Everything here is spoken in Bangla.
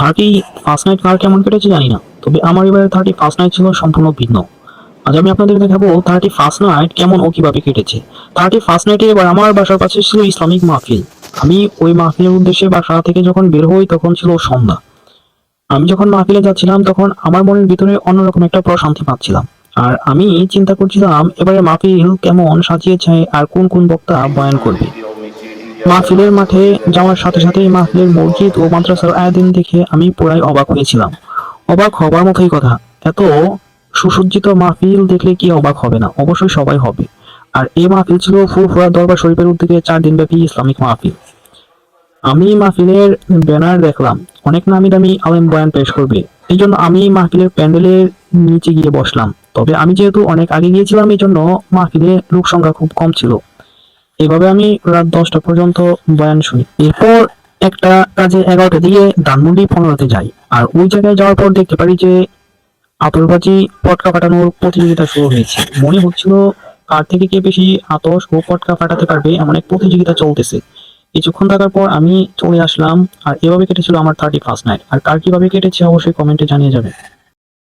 থার্টি ফার্স্ট নাইট কার কেমন কেটেছে জানি না, তবে আমার এবারে থার্টি ফার্স্ট নাইট ছিল সম্পূর্ণ ভিন্ন। আজ আমি আপনাদের দেখাবো থার্টি ফার্স্ট নাইট কেমন ও কীভাবে কেটেছে। থার্টি ফার্স্ট নাইটে এবার আমার বাসার কাছে ছিল ইসলামিক মাহফিল। আমি ওই মাহফিলের উদ্দেশ্যে বাসা থেকে যখন বের হই তখন ছিল সন্ধ্যা। আমি যখন মাহফিলে যাচ্ছিলাম তখন আমার মনের ভিতরে অন্যরকম একটা প্রশান্তি পাচ্ছিলাম। আর আমি চিন্তা করছিলাম, এবারে মাহফিল কেমন সাজিয়েছে আর কোন কোন বক্তা বয়ান করবে। মাহফিলের মাঠে যাওয়ার সাথে সাথেই মাহফিলের মসজিদ ও মাদ্রাসার আয়োজন দেখে আমি পুরাই অবাক হয়েছিলাম। অবাক হবার মতোই কথা। এত সুসজ্জিত মাহফিল দেখলে কি অবাক হবে না? অবশ্যই সবাই হবে। আর এই মাহফিল ছিল ফুরফুরা দরবার শরীফের উদ্যোগে চার দিনব্যাপী ইসলামিক মাহফিল। আমি মাহফিলের ব্যানার দেখলাম। অনেক নামি দামি আলেম বয়ান পেশ করবে। এই জন্য আমি মাহফিলের প্যান্ডেলের নিচে গিয়ে বসলাম। তবে আমি যেহেতু অনেক আগে গিয়েছিলাম এই জন্য মাহফিলে লোক সংখ্যা খুব কম ছিল। এভাবে আমি রাত দশটা পর্যন্ত বয়ান শুনি। এরপর একটা কাজে এগারোটা দিকে ধানমন্ডি পনেরোতে যাই। আর ওই জায়গায় যাওয়ার পর দেখতে পারি যে আতরবাজি, পটকা ফাটানোর প্রতিযোগিতা শুরু হয়েছে। মনে হচ্ছিল কার থেকে কে বেশি আতস ও পটকা ফাটাতে পারবে এমন এক প্রতিযোগিতা চলতেছে। কিছুক্ষণ থাকার পর আমি চলে আসলাম, আর এভাবে কেটেছিল আমার থার্টি ফার্স্ট নাইট আর কার কীভাবে কেটেছে অবশ্যই কমেন্টে জানিয়ে যাবে